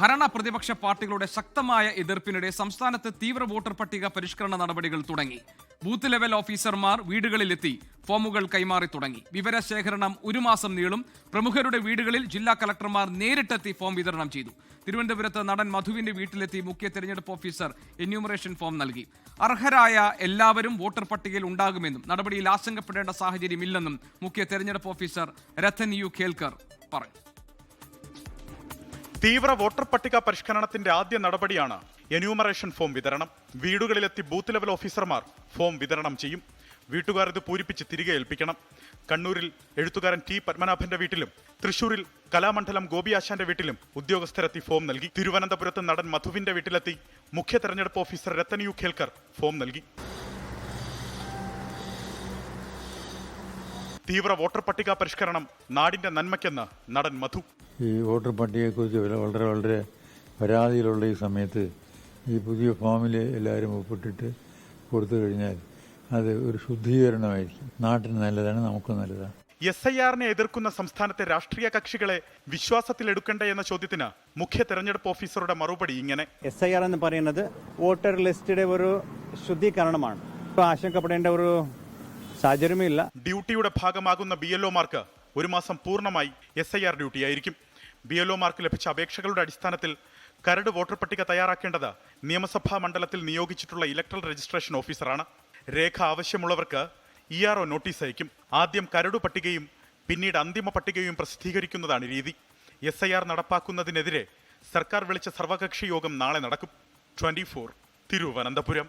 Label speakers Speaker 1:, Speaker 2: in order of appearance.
Speaker 1: ഭരണ പ്രതിപക്ഷ പാർട്ടികളുടെ ശക്തമായ എതിർപ്പിനിടെ സംസ്ഥാനത്ത് തീവ്ര വോട്ടർ പട്ടിക പരിഷ്കരണ നടപടികൾ തുടങ്ങി. ബൂത്ത് ലെവൽ ഓഫീസർമാർ വീടുകളിലെത്തി ഫോമുകൾ കൈമാറി തുടങ്ങി. വിവരശേഖരണം ഒരു മാസം നീളും. പ്രമുഖരുടെ വീടുകളിൽ ജില്ലാ കളക്ടർമാർ നേരിട്ടെത്തി ഫോം വിതരണം ചെയ്തു. തിരുവനന്തപുരത്ത് നടൻ മധുവിന്റെ വീട്ടിലെത്തി മുഖ്യ തെരഞ്ഞെടുപ്പ് ഓഫീസർ എന്യൂമറേഷൻ ഫോം നൽകി. അർഹരായ എല്ലാവരും വോട്ടർ പട്ടികയിൽ ഉണ്ടാകുമെന്നും നടപടിയിൽ ആശങ്കപ്പെടേണ്ട സാഹചര്യമില്ലെന്നും മുഖ്യ തെരഞ്ഞെടുപ്പ് ഓഫീസർ രഥൻ യു ഖേൽക്കർ പറഞ്ഞു.
Speaker 2: തീവ്ര വോട്ടർ പട്ടിക പരിഷ്കരണത്തിന്റെ ആദ്യ നടപടിയാണ് എന്യൂമറേഷൻ ഫോം വിതരണം. വീടുകളിലെത്തി ബൂത്ത് ലെവൽ ഓഫീസർമാർ ഫോം വിതരണം ചെയ്യും. വീട്ടുകാർ ഇത് പൂരിപ്പിച്ച് തിരികെ ഏൽപ്പിക്കണം. കണ്ണൂരിൽ എഴുത്തുകാരൻ ടി പത്മനാഭന്റെ വീട്ടിലും തൃശൂരിൽ കലാമണ്ഡലം ഗോപി ആശാന്റെ വീട്ടിലും ഉദ്യോഗസ്ഥരെത്തി ഫോം നൽകി. തിരുവനന്തപുരത്ത് നടൻ മധുവിന്റെ വീട്ടിലെത്തി മുഖ്യ തെരഞ്ഞെടുപ്പ് officer Rathan U Kelkar form നൽകി. തീവ്ര വോട്ടർ പട്ടിക പരിഷ്കരണം നാടിന്റെ നന്മയ്ക്കെന്ന് നടൻ മധു.
Speaker 3: ഈ വോട്ടർ പട്ടികയെക്കുറിച്ച് വളരെ വളരെ വളരെ പരാതിയിലുള്ള ഈ സമയത്ത് ഈ പുതിയ ഫോമിൽ എല്ലാവരും ഒപ്പിട്ടിട്ട് കൊടുത്തു കഴിഞ്ഞാൽ അത് ഒരു ശുദ്ധീകരണമായിരിക്കും. നാട്ടിന് നല്ലതാണ് നമുക്ക് നല്ലതാണ്.
Speaker 2: എസ് ഐ ആറിനെ എതിർക്കുന്ന സംസ്ഥാനത്തെ രാഷ്ട്രീയ കക്ഷികളെ വിശ്വാസത്തിലെടുക്കണ്ടേ എന്ന ചോദ്യത്തിന് മുഖ്യ തെരഞ്ഞെടുപ്പ് ഓഫീസറുടെ മറുപടി ഇങ്ങനെ.
Speaker 4: എസ് ഐ ആർ എന്ന് പറയുന്നത് വോട്ടർ ലിസ്റ്റിലെ ഒരു ശുദ്ധീകരണമാണ്. ഇപ്പോൾ ആശങ്കപ്പെടേണ്ട ഒരു സാഹചര്യമില്ല.
Speaker 2: ഡ്യൂട്ടിയുടെ ഭാഗമാകുന്ന ബി എൽ ഒമാർക്ക് ഒരു മാസം പൂർണമായി എസ് ഐ ആർ ഡ്യൂട്ടി ആയിരിക്കും ബി എൽ ലഭിച്ച അപേക്ഷകളുടെ അടിസ്ഥാനത്തിൽ കരട് വോട്ടർ പട്ടിക തയ്യാറാക്കേണ്ടത് നിയമസഭാ മണ്ഡലത്തിൽ നിയോഗിച്ചിട്ടുള്ള ഇലക്ട്രൽ രജിസ്ട്രേഷൻ ഓഫീസറാണ്. രേഖ ആവശ്യമുള്ളവർക്ക് ഇ ആർ ഒ നോട്ടീസ് അയക്കും. ആദ്യം കരട് പട്ടികയും പിന്നീട് അന്തിമ പട്ടികയും പ്രസിദ്ധീകരിക്കുന്നതാണ് രീതി. എസ് ഐ ആർ നടപ്പാക്കുന്നതിനെതിരെ സർക്കാർ വിളിച്ച സർവകക്ഷി യോഗം നാളെ നടക്കും. Twenty four Thiruvananthapuram.